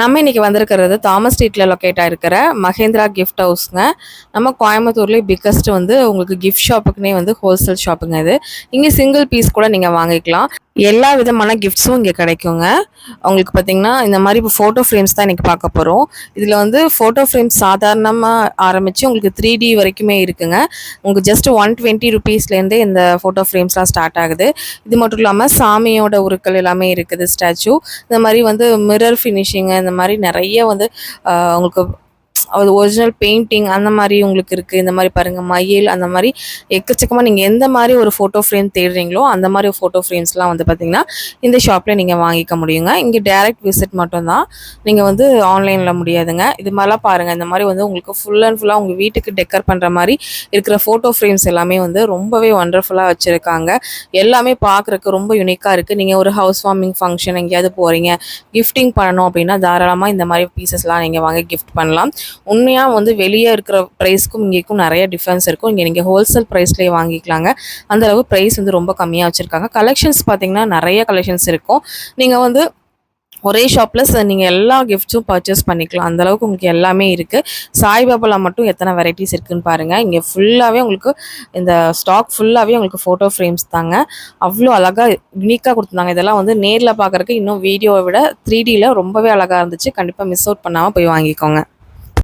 நம்ம இன்னைக்கு வந்திருக்கிறது தாமஸ் ஸ்ட்ரீட்டில் லொக்கேட் ஆகிருக்கிற மகேந்திரா கிஃப்ட் ஹவுஸ்ங்க நம்ம கோயம்புத்தூர்லேயே பிக்கஸ்ட் வந்து உங்களுக்கு கிஃப்ட் ஷாப்புக்குனே வந்து ஹோல்சேல் ஷாப்புங்க இது. இங்கே சிங்கிள் பீஸ் கூட நீங்கள் வாங்கிக்கலாம். எல்லா விதமான கிஃப்ட்ஸும் இங்கே கிடைக்குங்க. உங்களுக்கு பார்த்தீங்கன்னா இந்த மாதிரி இப்போ ஃபோட்டோ ஃப்ரேம்ஸ் தான் இன்றைக்கி பார்க்க போகிறோம் இதில் வந்து ஃபோட்டோ ஃப்ரேம்ஸ் சாதாரணமாக ஆரம்பித்து உங்களுக்கு த்ரீ டி வரைக்குமே இருக்குங்க. உங்களுக்கு ஜஸ்ட் ஒன் டுவெண்ட்டி ருபீஸ்லேருந்தே இந்த ஃபோட்டோ ஃப்ரேம்ஸ்லாம் ஸ்டார்ட் ஆகுது. இது மட்டும் இல்லாமல் சாமியோட உருக்கள் எல்லாமே இருக்குது ஸ்டாச்சு இந்த மாதிரி வந்து மிரர் ஃபினிஷிங் இந்த மாதிரி நிறைய வந்து உங்களுக்கு அது ஒரிஜினல் பெயிண்டிங் அந்த மாதிரி உங்களுக்கு இருக்குது இந்த மாதிரி பாருங்கள் மயில் அந்த மாதிரி எக்கச்சக்கமாக நீங்கள் எந்த மாதிரி ஒரு ஃபோட்டோ ஃப்ரேம் தேடுறீங்களோ அந்த மாதிரி ஃபோட்டோ ஃப்ரேம்ஸ்லாம் வந்து பார்த்திங்கன்னா இந்த ஷாப்பில் நீங்கள் வாங்கிக்க முடியுங்க. இங்கே டைரக்ட் விசிட் மட்டும்தான். நீங்கள் வந்து ஆன்லைனில் முடியாதுங்க. இது மாதிரிலாம் பாருங்கள் இந்த மாதிரி வந்து உங்களுக்கு ஃபுல் அண்ட் ஃபுல்லாக உங்கள் வீட்டுக்கு டெக்கர் பண்ணுற மாதிரி இருக்கிற ஃபோட்டோ ஃப்ரேம்ஸ் எல்லாமே வந்து ரொம்பவே ஒண்டர்ஃபுல்லாக வச்சுருக்காங்க. எல்லாமே பார்க்குறக்கு ரொம்ப யுனிக்காக இருக்குது நீங்கள் ஒரு ஹவுஸ் வார்மிங் ஃபங்க்ஷன் எங்கேயாவது போகிறீங்க கிஃப்டிங் பண்ணணும் அப்படின்னா தாராளமாக இந்த மாதிரி பீசஸ்லாம் நீங்கள் வாங்கி கிஃப்ட் பண்ணலாம். உண்மையாக வந்து வெளியே இருக்கிற ப்ரைஸ்க்கும் இங்கேக்கும் நிறைய டிஃப்ரென்ஸ் இருக்கும். இங்கே நீங்கள் ஹோல்சேல் ப்ரைஸ்லேயே வாங்கிக்கலாங்க. அந்தளவு ப்ரைஸ் வந்து ரொம்ப கம்மியாக வச்சுருக்காங்க. கலெக்ஷன்ஸ் பார்த்தீங்கன்னா நிறைய கலெக்ஷன்ஸ் இருக்கும். நீங்கள் வந்து ஒரே ஷாப்பில் நீங்கள் எல்லா கிஃப்ட்ஸும் பர்ச்சேஸ் பண்ணிக்கலாம். அந்தளவுக்கு உங்களுக்கு எல்லாமே இருக்குது சாய்பாபாவில் மட்டும் எத்தனை வெரைட்டிஸ் இருக்குதுன்னு பாருங்கள் இங்கே ஃபுல்லாகவே உங்களுக்கு இந்த ஸ்டாக் ஃபுல்லாகவே உங்களுக்கு ஃபோட்டோ ஃப்ரேம்ஸ் தாங்க. அவ்வளோ அழகாக யூனிக்காக கொடுத்துருந்தாங்க. இதெல்லாம் வந்து நேரில் பார்க்குறக்கு இன்னும் வீடியோவை விட த்ரீ டியில் ரொம்பவே அழகாக இருந்துச்சு. கண்டிப்பாக மிஸ் அவுட் பண்ணாமல் போய் வாங்கிக்கோங்க.